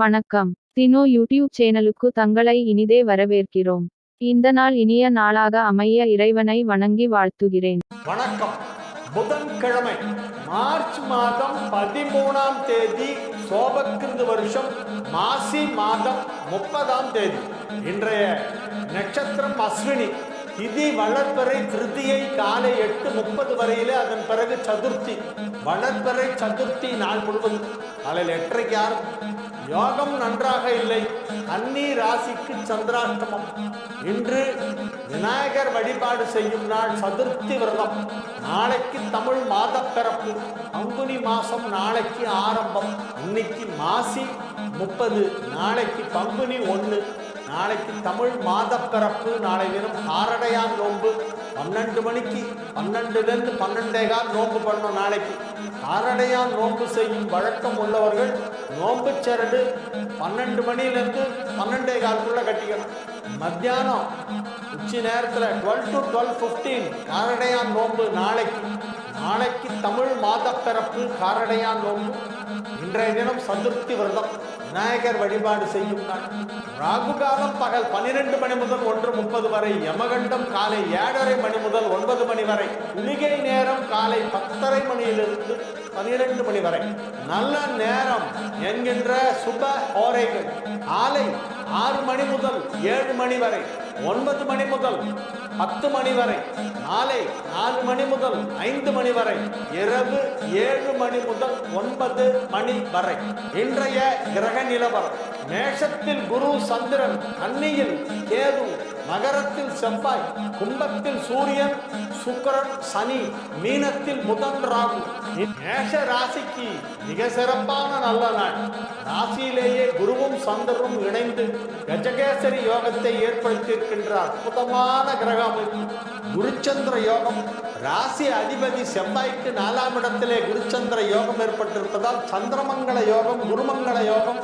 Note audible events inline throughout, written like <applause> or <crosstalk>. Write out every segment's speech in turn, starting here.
வணக்கம். தினோ யூடியூப் சேனலுக்கு தங்களை இனிதே வரவேற்கிறோம். இந்த நாள் இனிய நாளாக அமைய இறைவனை வணங்கி வாழ்த்துகிறேன். வணக்கம். புதன்கிழமை மார்ச் மாதம் பதிமூணாம் தேதி சோபக்கிருது வருஷம் மாசி மாதம் முப்பதாம் தேதி. இன்றைய நட்சத்திரம் அஸ்வினி திதி வளர்ப்பறை திருதியை காலை எட்டு முப்பது வரையில அதன் பிறகு சதுர்த்தி வளர்ப்பறை சதுர்த்தி நாள் முழுவதும். காலையில் எட்டரைக்கு ஆரம்பம். யோகம் நன்றாக இல்லை. கன்னி ராசிக்கு சந்திராஷ்டமம். இன்று விநாயகர் வழிபாடு செய்யும் நாள் சதுர்த்தி விரதம். நாளைக்கு தமிழ் மாத பிறப்பு பங்குனி மாசம் நாளைக்கு ஆரம்பம். இன்னைக்கு மாசி முப்பது. நாளைக்கு பங்குனி ஒன்று நாளைக்கு தமிழ் மாத பிறப்பு நாளை தினம் காரடையான் நோன்பு. பன்னெண்டு மணிக்கு பன்னெண்டுலேருந்து பன்னெண்டே கால் நோன்பு பண்ணோம் நாளைக்கு. காரடையான் நோன்பு செய்யும் வழக்கம் உள்ளவர்கள் நோன்பு சரடு பன்னெண்டு மணிலேருந்து பன்னெண்டே காலுக்குள்ள கட்டிக்கணும். மத்தியானம் உச்சி நேரத்தில் twelve to twelve fifteen Karadaiyan Nonbu நாளைக்கு. நாளைக்கு தமிழ் மாத பிறப்பு காரடையான் நோன்பு. இன்றைய தினம் சதுர்த்தி விரதம். விநாயகர் வழிபாடு செய்யும் ராகு காலம் பகல் பனிரெண்டு மணி முதல் ஒன்று முப்பது வரை யமகண்டம் காலை ஏழரை மணி முதல் ஒன்பது மணி வரை குளிகை நேரம் காலை பத்தரை மணியிலிருந்து பனிரெண்டு மணி வரை. நல்ல நேரம் என்கின்ற சுப ஓரைகள் காலை ஆறு மணி முதல் ஏழு மணி வரை. ஒன்பது மணி முதல் பத்து மணி வரை மாலை நாலு மணி முதல் ஐந்து மணி வரை இரவு ஏழு மணி முதல் ஒன்பது மணி வரை. இன்றைய கிரக நிலவரம் மேஷத்தில் குரு சந்திரன் அன்னியில் கேது மகரத்தில் செவ்வாய் கும்பத்தில் சூரியன் சுக்கரன் சனி மீனத்தில் முதன் ராகு. மேஷ ராசிக்கு மிக சிறப்பான நல்ல நாள். ராசியிலேயே குருவும் சந்திரனும் இணைந்து கஜகேசரி யோகத்தை ஏற்படுத்தியிருக்கின்ற அற்புதமான கிரக அமைப்பு. குருச்சந்திர யோகம். ராசி அதிபதி செவ்வாய்க்கு நாலாம் இடத்திலே குருச்சந்திர யோகம் ஏற்பட்டிருப்பதால் சந்திரமங்கல யோகம் குருமங்கல யோகம்.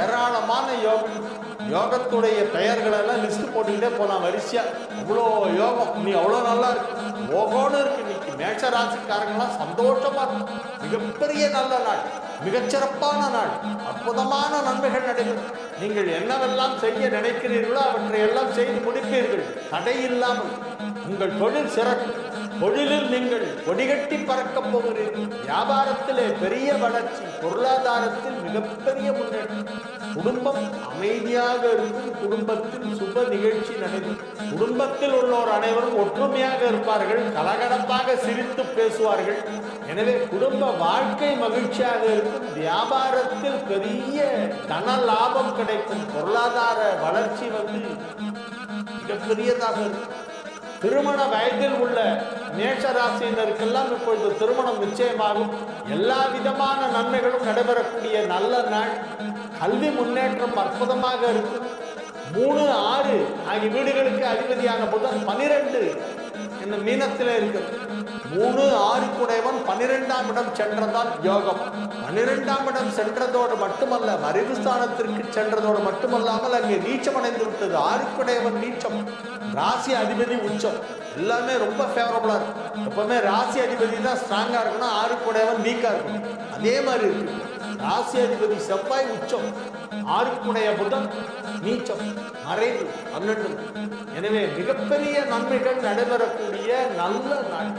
ஏராளமான யோகம். யோகத்துடைய பெயர்கள் எல்லாம் லிஸ்ட் போட்டுக்கிட்டே போலாம். வரிசையா அவ்வளோ யோகம். நீ அவ்வளோ நல்லா இருக்கு ஓகோன்னு இருக்கு. இன்னைக்கு மேட்ச ராசிக்காரங்களாம் சந்தோஷமா இருக்கும் மிகப்பெரிய நல்ல நாள். மிகச்சிறப்பான நாள். அற்புதமான நன்மைகள் நடைபெறும். நீங்கள் என்னவெல்லாம் செய்ய நினைக்கிறீர்களோ அவற்றை எல்லாம் செய்து முடிப்பீர்கள். தடை இல்லாமல். உங்கள் தொழில் சிறக்கும் தொழிலில் நீங்கள் கொடிகட்டி பறக்கப் போகிறீர்கள். வியாபாரத்திலே பெரிய வளர்ச்சி. பொருளாதாரத்தில் மிகப்பெரிய முன்னேற்றம். குடும்பம் அமைதியாக இருந்து குடும்பத்தில் சுப நிகழ்ச்சி நடைபெறும் குடும்பத்தில் உள்ளோர் அனைவரும் ஒற்றுமையாக இருப்பார்கள் கலகலப்பாக சிரித்து பேசுவார்கள். எனவே குடும்ப வாழ்க்கை மகிழ்ச்சியாக இருக்கும். வியாபாரத்தில் பெரிய தன லாபம் கிடைக்கும். பொருளாதார வளர்ச்சி வந்து மிகப்பெரியதாக இருக்கும். திருமண வயதில் உள்ள மேஷராசியினருக்கெல்லாம் இப்பொழுது திருமணம் நிச்சயமாகும். எல்லா விதமான நன்மைகளும் நடைபெறக்கூடிய நல்ல நாள். கல்வி முன்னேற்றம் அற்புதமாக இருக்கும் மூணு ஆறு ஆகிய வீடுகளுக்கு அதிபதியான புதன் பனிரெண்டு இந்த மீனத்தில் இருக்கு மூணு ஆறு குடைவன் பன்னிரெண்டாம் இடம் சென்றதால் யோகம். பன்னிரெண்டாம் இடம் சென்றதோடு மட்டுமல்ல மறைவு ஸ்தானத்திற்கு சென்றதோடு மட்டுமல்லாமல் அங்கே நீச்சம் அடைந்து விட்டது ஆறு குடையவன் நீச்சம் ராசி அதிபதி உச்சம். எல்லாமே ரொம்ப ஃபேவரபுளா இருக்கும். எப்பவுமே ராசி அதிபதி தான் ஸ்ட்ராங்கா இருக்கணும் ஆறு குடையவன் வீக்கா இருக்கணும் அதே மாதிரி இருக்கு. ராசி அதிபதி செவ்வாய் உச்சம் ஆறுக்குடைய புதன் நீச்சம் மறைவு பன்னெண்டு. எனவே மிகப்பெரிய நன்மைகள் நடைபெறக்கூடிய நல்ல நாள்.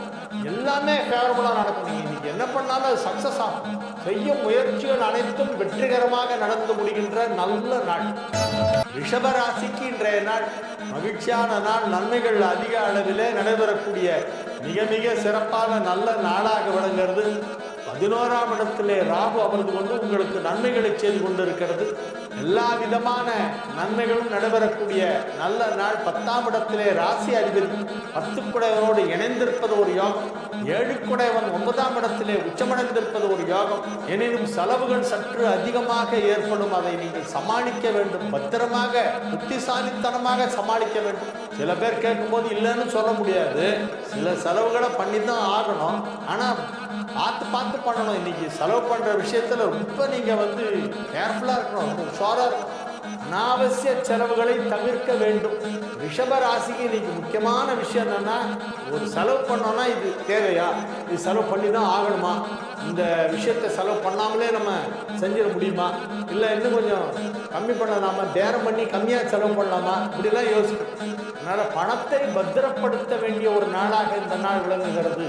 எல்லாமே ஃபேவரபுளாக நடக்கும் நீங்க இன்னைக்கு என்ன பண்ணாலும் அது சக்சஸ் ஆகும் செய்யும் முயற்சிகள் அனைத்தும் வெற்றிகரமாக நடந்து முடிகின்ற நல்ல நாள். ரிஷப ராசிக்கு இன்றைய நாள். மகிழ்ச்சியான நாள். நன்மைகள் அதிக அளவிலே நடைபெறக்கூடிய மிக மிக சிறப்பான நல்ல நாளாக விளங்குறது பதினோராம் இடத்திலே ராகு அமர்ந்து கொண்டு உங்களுக்கு நன்மைகளை செய்து கொண்டிருக்கிறது. எல்லா விதமான நன்மைகளும் நடைபெறக்கூடிய நல்ல நாள். பத்தாம் இடத்திலே ராசி அதிபதி பத்து குடையவனோடு இணைந்திருப்பது ஒரு யோகம். ஏழு குடையவன் ஒன்பதாம் இடத்திலே உச்சமடைந்திருப்பது ஒரு யோகம். எனினும் செலவுகள் சற்று அதிகமாக ஏற்படும். அதை நீங்கள் சமாளிக்க வேண்டும். பத்திரமாக புத்திசாலித்தனமாக சமாளிக்க வேண்டும். சில பேர் கேட்கும்போது இல்லைன்னு சொல்ல முடியாது. சில செலவுகளை பண்ணி தான் ஆகணும். ஆனால் பார்த்து பார்த்து பண்ணணும். இன்னைக்கு செலவு பண்ற விஷயத்துல ரொம்ப நீங்க வந்து கேர்ஃபுல்லா இருக்கணும். ரொம்ப உஷாராக இருக்கணும். அனாவசிய செலவுகளை தவிர்க்க வேண்டும். ரிஷப ராசிக்கு இன்னைக்கு முக்கியமான விஷயம் என்னன்னா ஒரு செலவு பண்ணோம்னா இது தேவையா? இது செலவு பண்ணி தான் ஆகணுமா? இந்த விஷயத்தை செலவு பண்ணாமலே நம்ம செஞ்சிட முடியுமா? இல்லை இன்னும் கொஞ்சம் கம்மி பண்ணலாமா? பேரம் பண்ணி கம்மியாக செலவு பண்ணலாமா? இப்படிலாம் யோசிக்கணும். அதனால பணத்தை பத்திரப்படுத்த வேண்டிய ஒரு நாளாக இந்த நாள் விளங்குகிறது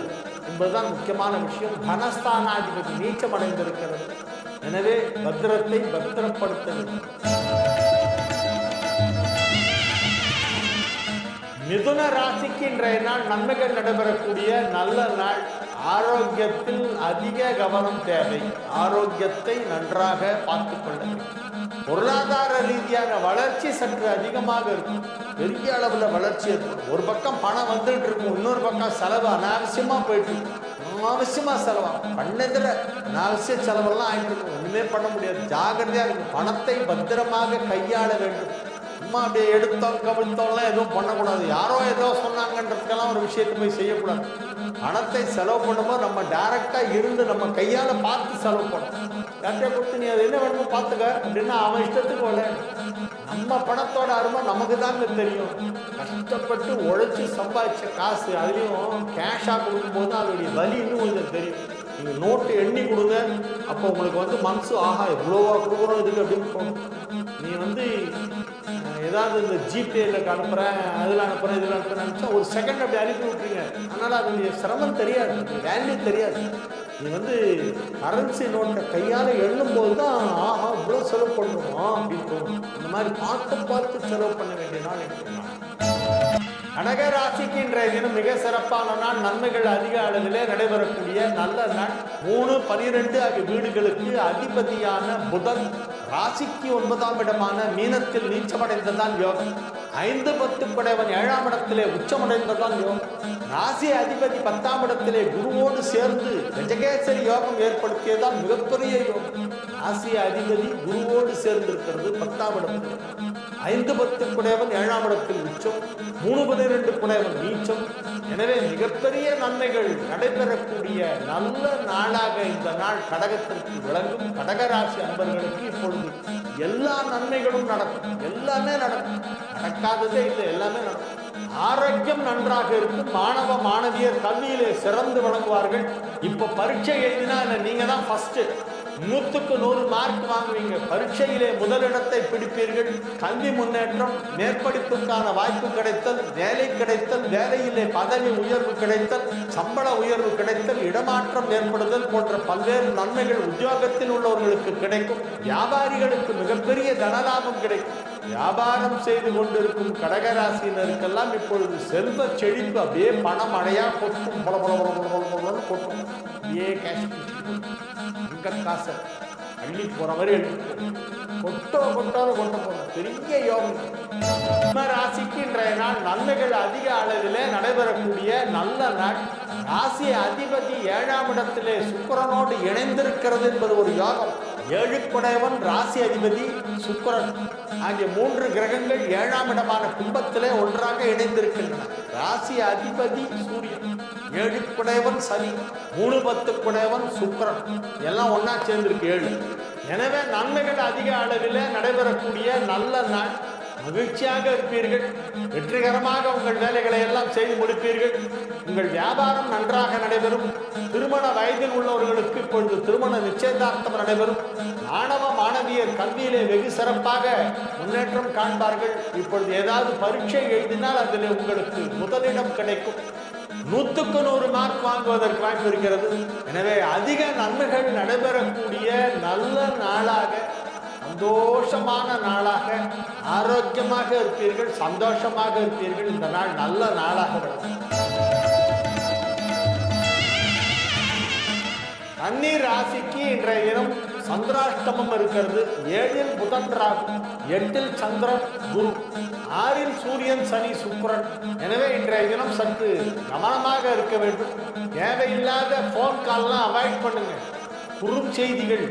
என்பதுதான் முக்கியமான விஷயம். தனஸ்தானாதிபதி நீச்சம் அடைந்திருக்கிறது எனவே பத்திரத்தை பத்திரப்படுத்த வேண்டும். மிதுன ராசிக்கு இன்றைய நாள் நன்மைகள் நடைபெறக்கூடிய நல்ல நாள். ஆரோக்கியத்தில் அதிக கவனம் தேவை. ஆரோக்கியத்தை நன்றாக பார்த்துக் கொள்ள பொருளாதார ரீதியான வளர்ச்சி சற்று அதிகமாக இருக்கும். பெரிய அளவுல வளர்ச்சி இருக்கும் ஒரு பக்கம் பணம் வந்துட்டு இருக்கும். இன்னொரு பக்கம் செலவு அனாவசியமா போயிட்டு இருக்கும். அனாவசியமா செலவாகும் பண்ணதில் அனாவசிய செலவெல்லாம் ஆயிட்டு இருக்கும். ஒண்ணுமே பண்ண முடியாது. ஜாகிரதையா இருக்கும் பணத்தை பத்திரமாக கையாள வேண்டும். சும்மா அப்படியே எடுத்தோம் கவிழ்த்தோம்லாம் எதுவும் பண்ணக்கூடாது. யாரோ ஏதோ சொன்னாங்கன்றதுக்கெல்லாம் ஒரு விஷயத்தை போய் செய்யக்கூடாது. பணத்தை செலவு பண்ணும்போது நம்ம டைரக்டாக இருந்து நம்ம கையால் பார்த்து செலவு பண்ணணும். யார்கிட்ட கொடுத்து நீ அதை என்ன வேணுமோ பார்த்துக்க அப்படின்னா அவன் இஷ்டத்துக்கு விளையாடு நம்ம பணத்தோட அருமை நமக்கு தாங்க தெரியும். கஷ்டப்பட்டு உழைச்சி சம்பாதிச்ச காசு அதுலேயும் கேஷாக கொடுக்கும்போது அதோடைய வலி இன்னும் கொஞ்சம் தெரியும். நீங்கள் நோட்டு எண்ணி கொடுங்க அப்போ உங்களுக்கு வந்து மனசு ஆஹா எவ்வளோவா கொடுக்குறோம் இதுக்கு அப்படின்னு நீ வந்து ஏதாவது இந்த ஜிபேல அனுப்புகிறேன் அதில் அனுப்புகிறேன் இதில் அனுப்புகிறேன் ஒரு செகண்ட் அப்படி அனுப்பி விட்றீங்க அதனால் அதனுடைய சிரமம் தெரியாது வேல்யூ தெரியாது. நீ வந்து கரன்சி நோட்டை கையால் எண்ணும்போது தான் ஆஹா இவ்வளோ செலவு பண்ணுறோமா அப்படின்னு தோணும். இந்த மாதிரி பார்த்து பார்த்து செலவு பண்ண வேண்டிய நாள் எனக்கு கடக ராசிக்கு இன்றைய தினம் மிக சிறப்பான நாள். நன்மைகள் அதிக அளவிலே நடைபெறக்கூடிய நல்ல நாள். மூணு பனிரெண்டு ஆகிய வீடுகளுக்கு அதிபதியான புதன். ராசிக்கு ஒன்பதாம் இடமான மீனத்தில் நீச்சமடைந்ததான் யோகம். ஐந்து பத்து படைவன் ஏழாம் இடத்திலே உச்சமடைந்ததான் யோகம். ராசி அதிபதி பத்தாம் இடத்திலே குருவோடு சேர்ந்து கஜகேசரி யோகம் ஏற்படுத்தியதால் மிகப்பெரிய யோகம். ராசி அதிபதி குருவோடு சேர்ந்திருக்கிறது பத்தாம் இடத்தில். ஐந்து பத்து குடையவன் ஏழாம் இடத்தில் உச்சம் மூணு பதினெண்டு குடையவன் நீச்சம். எனவே மிகப்பெரிய நன்மைகள் நடைபெறக்கூடிய நல்ல நாளாக இந்த நாள் கடகத்திற்கு விளங்கும். கடகராசி அன்பர்களுக்கு இப்பொழுது எல்லா நன்மைகளும் நடக்கும். எல்லாமே நடக்கும். நடக்காததே இல்லை எல்லாமே நடக்கும். ஆரோக்கியம் நன்றாக இருக்கும். மாணவ மாணவியர் கல்வியிலே சிறந்து வழங்குவார்கள் இப்ப பரீட்சை எழுதினா இல்ல நீங்க தான் ஃபர்ஸ்ட் நூற்றுக்கு நூறு மார்க் வாங்குவீங்க. பரீட்சையிலே முதலிடத்தை பிடிப்பீர்கள். கல்வி முன்னேற்றம் மேற்படிப்புக்கான வாய்ப்பு கிடைத்தல் வேலை கிடைத்தல் வேலையிலே பதவி உயர்வு கிடைத்தல் சம்பள உயர்வு கிடைத்தல் இடமாற்றம் ஏற்படுதல் போன்ற பல்வேறு நன்மைகள் உத்தியோகத்தில் உள்ளவர்களுக்கு கிடைக்கும். வியாபாரிகளுக்கு மிகப்பெரிய தனலாபம் கிடைக்கும். வியாபாரம் செய்து கொண்டிருக்கும் கடகராசினருக்கெல்லாம் இப்பொழுது செல்வ செழிப்பு அப்படியே பணம் அடையா கொட்டும். கொட்டும். அப்படியே கேஷ் அங்க காசை அள்ளி போற மாதிரி கொட்டோ கொட்டாலும் கொட்ட போறோம். பெரிய யோகம். சிம்ம ராசிக்கு இன்றைய நாள் நன்மைகள் அதிக அளவில் நடைபெறக்கூடிய நல்ல நாள். ராசி அதிபதி ஏழாம் இடத்திலே சுக்கரனோடு இணைந்திருக்கிறது என்பது ஒரு யோகம். ஏழு குடையவன் ராசி அதிபதி சுக்கரன். ஆகிய மூன்று கிரகங்கள் ஏழாம் இடமான கும்பத்திலே ஒன்றாக இணைந்திருக்கின்றன. ராசி அதிபதி சூரியன். ஏழு குடையவன் சனி மூணு பத்து குடையவன் எல்லாம் ஒன்னா சேர்ந்திருக்கு ஏழு. எனவே நன்மைகள் அதிக அளவில் நடைபெறக்கூடிய நல்ல நாள். மகிழ்ச்சியாக இருப்பீர்கள். வெற்றிகரமாக உங்கள் வேலைகளை எல்லாம் செய்து முடிப்பீர்கள். உங்கள் வியாபாரம் நன்றாக நடைபெறும். திருமண வயதில் உள்ளவர்களுக்கு இப்பொழுது திருமண நிச்சயதார்த்தம் நடைபெறும். மாணவ மாணவியர் கல்வியிலே வெகு சிறப்பாக முன்னேற்றம் காண்பார்கள். இப்பொழுது ஏதாவது பரீட்சை எழுதினால் அதில் உங்களுக்கு முதலிடம் கிடைக்கும். நூற்றுக்கு நூறு மார்க் வாங்குவதற்கு வாய்ப்பு இருக்கிறது. எனவே அதிக நன்மைகள் நடைபெறக்கூடிய நல்ல நாளாக சந்தோஷமான நாளாக ஆரோக்கியமாக இருப்பீர்கள் சந்தோஷமாக இருப்பீர்கள். இந்த நாள் நல்ல நாளாக தண்ணீர் ராசிக்கு இன்றைய தினம் சந்திராஷ்டமம் இருக்கிறது. ஏழில் புதன் ராகு எட்டில் சந்திரன் குரு ஆறில் சூரியன் சனி சுக்கரன். எனவே இன்றைய தினம் சற்று கவனமாக இருக்க வேண்டும். தேவையில்லாத ஃபோன் கால்லாம் அவாய்ட் பண்ணுங்க. குறுஞ்செய்திகள்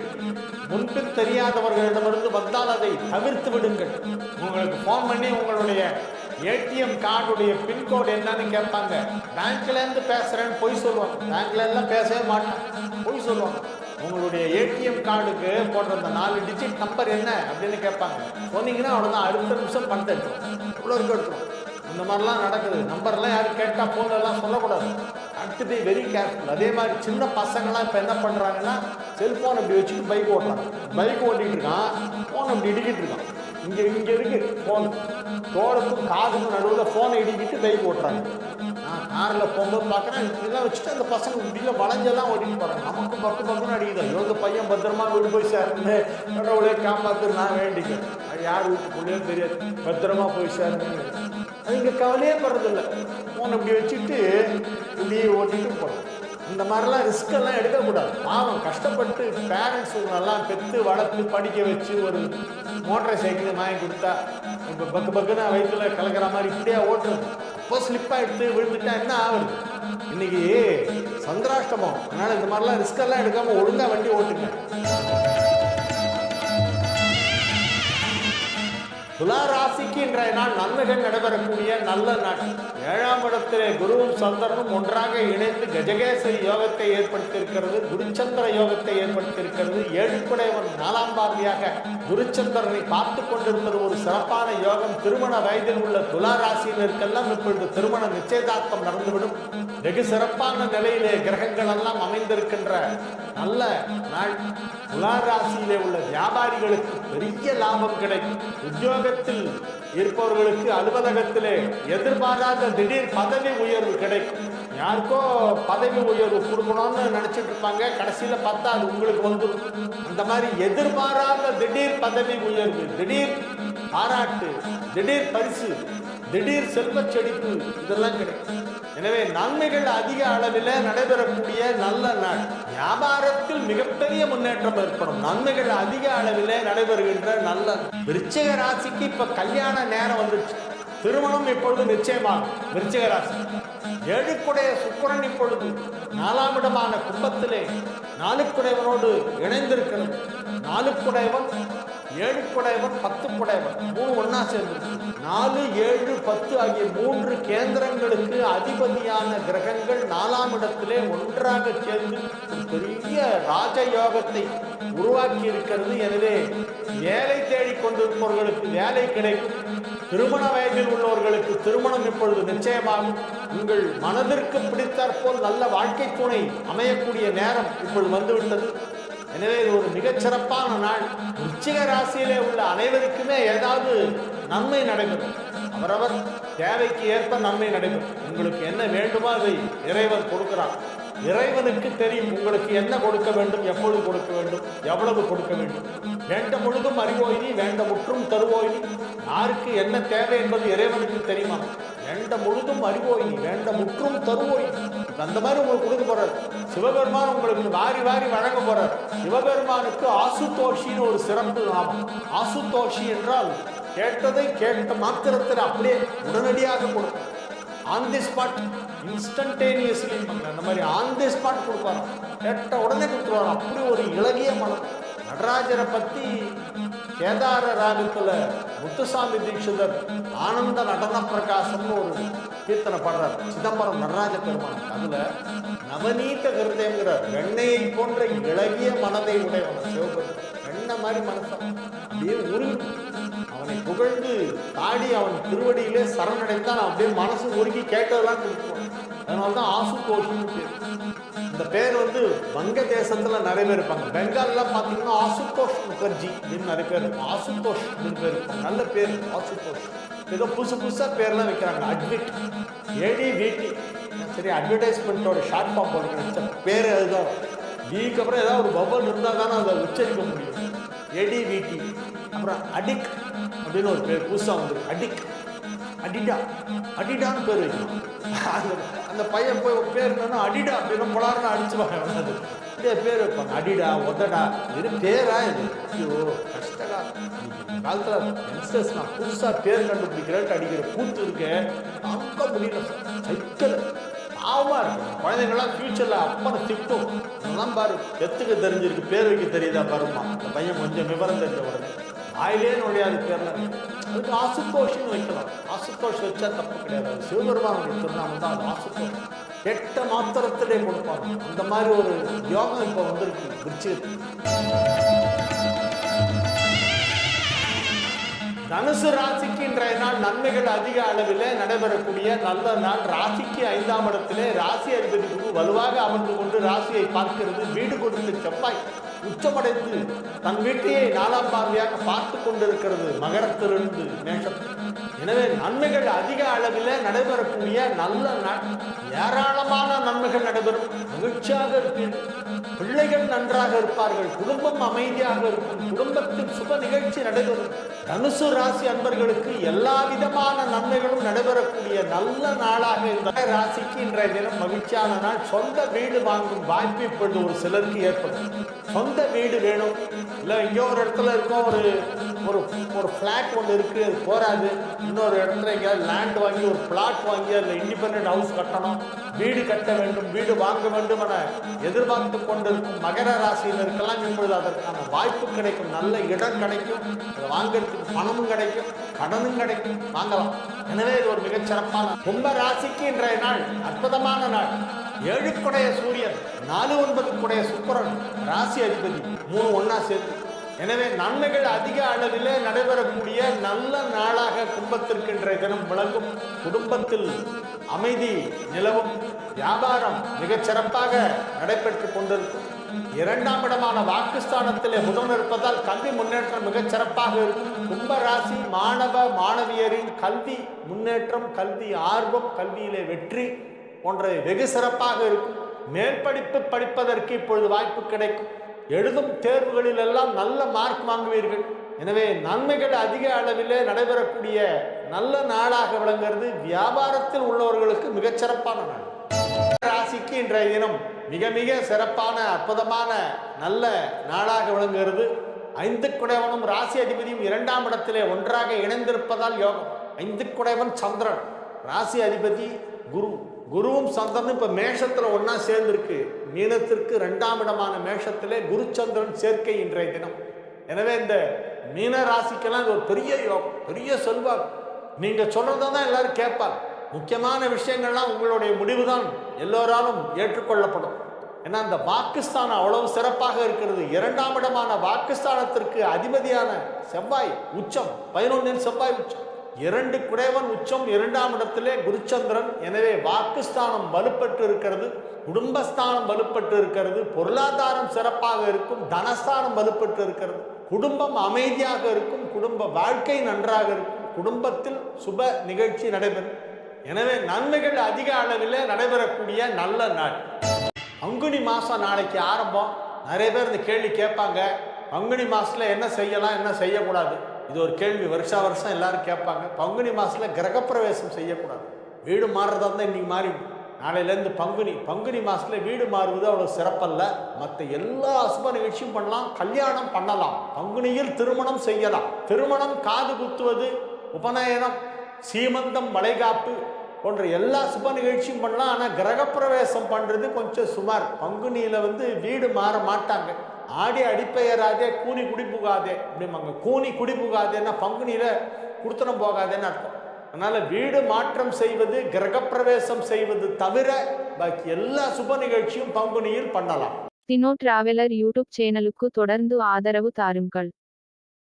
முன்பின் தெரியாதவர்களிடமிருந்து வந்தால் அதை தவிர்த்து விடுங்கள். உங்களுக்கு ஃபோன் பண்ணி உங்களுடைய ஏடிஎம் கார்டுடைய பின்கோடு என்னன்னு கேட்பாங்க. பேங்க்ல இருந்து பேசுறேன்னு பொய் சொல்லுவாங்க. பேங்க்ல எல்லாம் பேசவே மாட்டேன் பொய் சொல்லுவாங்க. உங்களுடைய ஏடிஎம் கார்டுக்கு போடுற அந்த நாலு டிஜிட் நம்பர் என்ன அப்படின்னு கேட்பாங்க. சொன்னீங்கன்னா அவ்வளோதான் அடுத்த நிமிஷம் பணத்தை எடுத்துரும் இவ்வளோ இருக்க எடுத்துரும் இந்த மாதிரிலாம் நடக்குது. நம்பர்லாம் யாரும் கேட்டால் ஃபோன்லாம் சொல்லக்கூடாது. அடுத்து பி வெரி கேர்ஃபுல் அதே மாதிரி சின்ன பசங்களாம் இப்போ என்ன பண்ணுறாங்கன்னா செல்ஃபோன் அப்படி வச்சுட்டு பைக் ஓட்டுறாங்க. பைக் ஓட்டிகிட்டு இருக்கான். ஃபோன் அப்படி இடிக்கிட்டு இருக்கான். இங்கே இங்கே இருக்குது ஃபோன் தோடத்துக்கும் காதுக்கும் நடுவில் ஃபோனை இடிக்கிட்டு பைக் ஓட்டுறாங்க. காரில் போகும்போது பார்க்குறேன் இதெல்லாம் வச்சுட்டு அந்த பசங்க முடியல வளைஞ்செல்லாம் ஓடிட்டு போகிறாங்க நமக்கு பக்கம் பக்கம் அடிக்குது? இவங்க பையன் பத்திரமா வீடு போய் சேர்ந்து கடவுளே காப்பாற்று நான் வேண்டிக்கிறேன். அது யார் வீட்டுக்குள்ளேயோ தெரியாது. பத்திரமா போய் சேர்ந்து அது இங்கே கவலையே படுறதில்ல. ஃபோன் இப்படி வச்சுட்டு இப்படியே ஓட்டிட்டு போகிறோம் இந்த மாதிரிலாம் ரிஸ்கெல்லாம் எடுக்கக்கூடாது. பாவம் கஷ்டப்பட்டு பேரண்ட்ஸ் எல்லாம் பெற்று வளர்த்து படிக்க வச்சு ஒரு மோட்டார் சைக்கிள் வாங்கி கொடுத்தா இப்போ பக்கு பக்குன்னு வயிற்றுல கலக்கிற மாதிரி இப்படியே ஓட்டுறது? அப்போ ஸ்லிப் ஆகிடுத்து விழுந்துட்டா என்ன ஆகுது இன்னைக்கு சந்திராஷ்டமம். அதனால இந்த மாதிரிலாம் ரிஸ்க் எல்லாம் எடுக்காம ஒழுங்கா வண்டி ஓட்டுங்க. துலா ராசிக்கு இன்றைய நாள் நன்மைகள் நடைபெறக்கூடிய நல்ல நாள். ஏழாம் இடத்திலே குருவும் சந்திரனும் ஒன்றாக இணைந்து கஜகேசரி யோகத்தை ஏற்படுத்தியிருக்கிறது குருச்சந்திர யோகத்தை ஏற்படுத்தியிருக்கிறது. ஏழுக்குடையவன் நாலாம் பார்வையாக குருச்சந்திரனை பார்த்து கொண்டிருப்பது ஒரு சிறப்பான யோகம். திருமண வயதில் உள்ள துலாராசியினருக்கெல்லாம் இப்பொழுது திருமண நிச்சயதார்த்தம் நடந்துவிடும். வெகு சிறப்பான நிலையிலே கிரகங்கள் எல்லாம் அமைந்திருக்கின்ற நல்ல நாள். துலாராசியிலே உள்ள வியாபாரிகளுக்கு பெரிய லாபம் கிடைக்கும். உத்தியோக உத்தியோகத்தில் இருப்பவர்களுக்கு அலுவலகத்திலே எதிர்பாராத திடீர் பதவி உயர்வு கிடைக்கும். யாருக்கோ பதவி உயர்வு கொடுக்கணும்னு நினைச்சிட்டு இருப்பாங்க. கடைசியில பார்த்தா அது உங்களுக்கு வந்துடும் அந்த மாதிரி எதிர்பாராத திடீர் பதவி உயர்வு திடீர் பாராட்டு திடீர் பரிசு திடீர் செல்வச் செழிப்பு இதெல்லாம் கிடைக்கும். எனவே நன்மைகள் அதிக அளவில் நடைபெறக்கூடிய நல்ல நாள். வியாபாரத்தில் மிகப்பெரிய முன்னேற்றம் ஏற்படும். நன்மைகள் அதிக அளவில் நடைபெறுகின்ற நல்ல விருச்சிக ராசிக்கு இப்ப கல்யாண நேரம் வந்துருச்சு. திருமணம் இப்பொழுது நிச்சயமாகும் விருச்சிக ராசி. ஏழுக்குடைய சுக்கரன் இப்பொழுது நாலாம் இடமான கும்பத்திலே நாலுக்குடையவனோடு இணைந்திருக்கிறது நாலுக்குடையவன் ஏழுக்குடையவன் பத்துக்குடையவன் மூணு ஒன்னா சேர்ந்து. நாலு ஏழு பத்து ஆகிய மூன்று கேந்திரங்களுக்கு அதிபதியான கிரகங்கள் நாலாம் இடத்திலே ஒன்றாக சேர்ந்து ஒரு பெரிய ராஜயோகத்தை உருவாக்கி இருக்கிறது எனவே வேலை தேடிக் கொண்டிருப்பவர்களுக்கு வேலை கிடைக்கும். திருமண வயதில் உள்ளவர்களுக்கு திருமணம் இப்பொழுது நிச்சயமாகும். உங்கள் மனதிற்கு பிடித்தாற்போல் நல்ல வாழ்க்கை துணை அமையக்கூடிய நேரம் இப்பொழுது வந்துவிட்டது. எனவே இது ஒரு மிகச்சிறப்பான நாள். உச்சிக ராசியிலே உள்ள அனைவருக்குமே ஏதாவது நன்மை நடைபெறும். அவரவர் தேவைக்கு ஏற்ப நன்மை நடைபெறும். உங்களுக்கு என்ன வேண்டுமோ அதை இறைவன் கொடுக்கிறான். இறைவனுக்கு தெரியும் உங்களுக்கு என்ன கொடுக்க வேண்டும் எப்பொழுது கொடுக்க வேண்டும் எவ்வளவு கொடுக்க வேண்டும். வேண்ட முழுதும் அறிவோயினி வேண்ட முற்றும் தருவோயினி. யாருக்கு என்ன தேவை என்பது இறைவனுக்கு தெரியுமா? வேண்ட முழுதும் அறிவோயினி வேண்ட முற்றும் தருவோயினி. அந்த மாதிரி உங்களுக்கு கொடுக்க போறாரு. சிவபெருமான் உங்களுக்கு வாரி வாரி வழங்க போறார். சிவபெருமானுக்கு ஆசுதோஷின்னு ஒரு சிறப்பு நாமம். ஆசுதோஷி என்றால் கேட்டதை கேட்ட மாத்திரத்தில் அப்படியே உடனடியாக கொடுக்கும். ஆன் தி ஸ்பாட் இன்ஸ்டன்டேனியஸ்லி அந்த மாதிரி ஆன் தி ஸ்பாட் கொடுப்பாராம். கேட்ட உடனே கொடுத்துருவாராம். அப்படி ஒரு இலகிய மனம். நடராஜரை பற்றி கேதார ராகத்துல முத்துசாமி தீட்சிதர் ஆனந்த நடன பிரகாசம்னு ஒரு கீர்த்தனை பாடுறார். சிதம்பரம் நடராஜ பெருமான் அதுல நவநீத ஹிருதயங்கிறார் வெண்ணையை போன்ற இளகிய மனதை உடையவன் சிவபெருமான் வெண்ண மாதிரி மனசன் அப்படியே உருகி. அவனை புகழ்ந்து தாடி அவன் திருவடியிலே சரணடைந்தான். அப்படியே மனசு உருகி கேட்டதெல்லாம் கொடுப்போம் அதனால தான் ஆசு கோஷின்னு பேர். இந்த பேர் வந்து வங்க தேசத்துல நிறைய பேர் இருப்பாங்க பெங்கால்ல பாத்தீங்கன்னா ஆசுதோஷ் முகர்ஜி அப்படின்னு நிறைய பேர் இருக்கும் ஆசுதோஷ் அப்படின்னு பேர் இருக்கும் நல்ல பேர் ஆசுதோஷ். ஏதோ புதுசு புதுசா பேர்லாம் வைக்கிறாங்க. அட்மிட் ஏடி வீட்டி சரி அட்வர்டைஸ்மெண்ட்டோட ஷார்ட் ஃபார்ம் போட நினைச்ச பேர் அதுதான். விக்கு அப்புறம் ஏதாவது ஒரு பபல் இருந்தால் தானே அதை உச்சரிக்க முடியும். ஏடிவிடி அப்புறம் அடிக் அப்படின்னு ஒரு பேர் புதுசாக வந்துருக்கு. அடிக் அடிடா அடிடான்னு பேர் வைக்கணும். <laughs> அந்த பையன் போய் பேர் என்னன்னா அடிடா அப்படின்னு புலாருன்னு அடிச்சுவாங்க அது பேர் வைப்பாங்க. அடிடா ஒதடா இது பேரா இது? ஐயோ கஷ்டகாலம் காலத்தில் யங்ஸ்டர்ஸ் நான் புதுசாக பேர் கண்டுபிடிக்கிறேன்ட்டு அடிக்கிற கூத்து இருக்கு. அங்க முடியல. சைக்கிள். பாவமாக இருக்கு குழந்தைங்களாம் ஃபியூச்சர்ல அப்பனை திட்டும். அதெல்லாம் பாரு எத்துக்கு தெரிஞ்சிருக்கு பேர் வைக்க தெரியுதா பாருமா அந்த பையன் கொஞ்சம் விவரம் தெரிஞ்ச உடனே. ஆயிலே நுழையாது பேர்ல அதுக்கு ஆசுதோஷின்னு வைக்கலாம் ஆசுதோஷ் வச்சா தப்பு கிடையாது அது சிவபெருமானுடைய திருநாமம் தான் அது ஆசுதோஷ் எட்ட மாத்திரத்திலே கொடுப்பாங்க அந்த மாதிரி ஒரு யோகம் இப்போ வந்திருக்கு விருச்சிகத்துக்கு தனுசு ராசிக்கு இன்றைய நாள் நன்மைகள் அதிக அளவில் நடைபெறக்கூடிய நல்ல நாள் ராசிக்கு ஐந்தாம் இடத்திலே ராசி அதிபதி குரு வலுவாக அமர்ந்து கொண்டு ராசியை பார்க்கிறது வீடு கொடுத்து செவ்வாய் உச்சமடைந்து தன் வீட்டையே நாலாம் பார்வையாக பார்த்து கொண்டிருக்கிறது மகரத்திலிருந்து மேஷம் எனவே நன்மைகள் அதிக அளவில் நடைபெறக்கூடிய நல்ல நாள். ஏராளமான நன்மைகள் நடைபெறும். மகிழ்ச்சியாக இருப்பீர்கள். பிள்ளைகள் நன்றாக இருப்பார்கள். குடும்பம் அமைதியாக இருக்கும். குடும்பத்தில் சுப நிகழ்ச்சி நடைபெறும். தனுசு ராசி அன்பர்களுக்கு எல்லா விதமான நன்மைகளும் நடைபெறக்கூடிய நல்ல நாளாக இந்த ராசிக்கு இன்றைய தினம் மகிழ்ச்சியான நாள். சொந்த வீடு வாங்கும் வாய்ப்பு இப்பொழுது ஒரு சிலருக்கு ஏற்படும். சொந்த வீடு வேணும். இல்லை எங்கேயோ ஒரு இடத்துல இருக்கோம் ஒரு ஒரு ஒரு ஃப்ளாட் ஒன்று இருக்குது அது போராது இன்னொரு இடத்துல எங்கேயாவது லேண்ட் வாங்கி ஒரு பிளாட் வாங்கி அதில் இண்டிபெண்ட் ஹவுஸ் கட்டணும். வீடு கட்ட வேண்டும் வீடு வாங்க வேண்டும் என எதிர்பார்த்து கொண்டிருக்கும் மகர ராசியினருக்கெல்லாம் இப்பொழுது அதற்கான வாய்ப்பு கிடைக்கும். நல்ல இடம் கிடைக்கும். அதை வாங்குறதுக்கு பணமும் கிடைக்கும் கடனும் கிடைக்கும். வாங்கலாம். எனவே இது ஒரு மிகச்சிறப்பான கும்ப ராசிக்கு இன்றைய நாள் அற்புதமான நாள். ஏழுக்குடைய சூரியன் நாலு ஒன்பதுக்குடைய சுக்கரன் ராசி அதிபதி மூணு ஒன்னா சேர்த்து. எனவே நன்மைகள் அதிக அளவில் நடைபெறக்கூடிய நல்ல நாளாக கும்பத்திற்கு இன்றைய தினம் விளங்கும். குடும்பத்தில் அமைதி நிலவும். வியாபாரம் மிகச் சிறப்பாக நடைபெற்று கொண்டிருக்கும். இரண்டாம் இடமான வாக்குஸ்தானத்திலே புதன் இருப்பதால் கல்வி முன்னேற்றம் மிகச் சிறப்பாக இருக்கும். கும்ப ராசி மாணவ மாணவியரின் கல்வி முன்னேற்றம் கல்வி ஆர்வம் கல்வியிலே வெற்றி போன்றவை வெகு சிறப்பாக இருக்கும். மேற்படிப்பு படிப்பதற்கு இப்பொழுது வாய்ப்பு கிடைக்கும். எழுதும் தேர்வுகளில் எல்லாம் நல்ல மார்க் வாங்குவீர்கள். எனவே நன்மைகள் அதிக அளவிலே நடைபெறக்கூடிய நல்ல நாளாக விளங்குகிறது. வியாபாரத்தில் உள்ளவர்களுக்கு மிகச் சிறப்பான நாள். ராசிக்கு இன்றைய தினம் மிக மிக சிறப்பான அற்புதமான நல்ல நாளாக விளங்குகிறது. ஐந்து குடைவனும் ராசி அதிபதியும் இரண்டாம் இடத்திலே ஒன்றாக இணைந்திருப்பதால் யோகம். ஐந்து குடைவன் சந்திரன். ராசி அதிபதி குரு. குருவும் சந்திரனும் இப்போ மேஷத்தில் ஒன்றா சேர்ந்திருக்கு. மீனத்திற்கு ரெண்டாம் இடமான மேஷத்திலே குரு சந்திரன் சேர்க்கை இன்றைய தினம். எனவே இந்த மீன ராசிக்கெல்லாம் ஒரு பெரிய யோகம் பெரிய சொல்வார் நீங்கள் சொல்கிறத தான் எல்லாரும் கேட்பார் முக்கியமான விஷயங்கள்லாம் உங்களுடைய முடிவு தான் எல்லோராலும் ஏற்றுக்கொள்ளப்படும். ஏன்னா அந்த வாக்குஸ்தானம் அவ்வளவு சிறப்பாக இருக்கிறது. இரண்டாம் இடமான வாக்குஸ்தானத்திற்கு அதிபதியான செவ்வாய் உச்சம் பதினொன்றின் செவ்வாய் உச்சம். இரண்டு குடைவன் உச்சம் இரண்டாம் இடத்திலே குருச்சந்திரன். எனவே வாக்குஸ்தானம் வலுப்பட்டு இருக்கிறது குடும்பஸ்தானம் வலுப்பட்டு இருக்கிறது பொருளாதாரம் சிறப்பாக இருக்கும் தனஸ்தானம் வலுப்பட்டு இருக்கிறது குடும்பம் அமைதியாக இருக்கும் குடும்ப வாழ்க்கை நன்றாக இருக்கும் குடும்பத்தில் சுப நிகழ்ச்சி நடைபெறும். எனவே நன்மைகள் அதிக அளவில் நடைபெறக்கூடிய நல்ல நாள். பங்குனி மாதம் நாளைக்கு ஆரம்பம். நிறைய பேர் இந்த கேள்வி கேட்பாங்க. பங்குனி மாதத்தில் என்ன செய்யலாம் என்ன செய்யக்கூடாது? இது ஒரு கேள்வி. வருஷா வருஷம் எல்லாரும் கேட்பாங்க. பங்குனி மாதத்தில் கிரகப்பிரவேசம் செய்யக்கூடாது. வீடு மாறுறதா இருந்தால் இன்னைக்கு மாறி நாளையிலேருந்து பங்குனி. பங்குனி மாதத்தில் வீடு மாறுவது அவ்வளோ சிறப்பல்ல. மற்ற எல்லா அசுப நிகழ்ச்சியும் பண்ணலாம். கல்யாணம் பண்ணலாம். பங்குனியில் திருமணம் செய்யலாம். திருமணம் காது குத்துவது உபநயனம் சீமந்தம் வளைகாப்பு போன்ற எல்லா சுப நிகழ்ச்சியும் பண்ணலாம். ஆனால் கிரகப்பிரவேசம் பண்ணுறது கொஞ்சம் சுமார். பங்குனியில் வந்து வீடு மாற மாட்டாங்க. ஆடி அடிப்பெயராதே கூனி குடி புகாதே அப்படிம்பாங்க. கூனி குடி புகாதேன்னா பங்குனியில் குடுத்தனம் போகாதேன்னு அர்த்தம். அதனால் வீடு மாற்றம் செய்வது கிரகப்பிரவேசம் செய்வது தவிர பாக்கி எல்லா சுப நிகழ்ச்சியும் பங்குனியில் பண்ணலாம். தினோ டிராவலர் யூடியூப் சேனலுக்கு தொடர்ந்து ஆதரவு தாருங்கள்.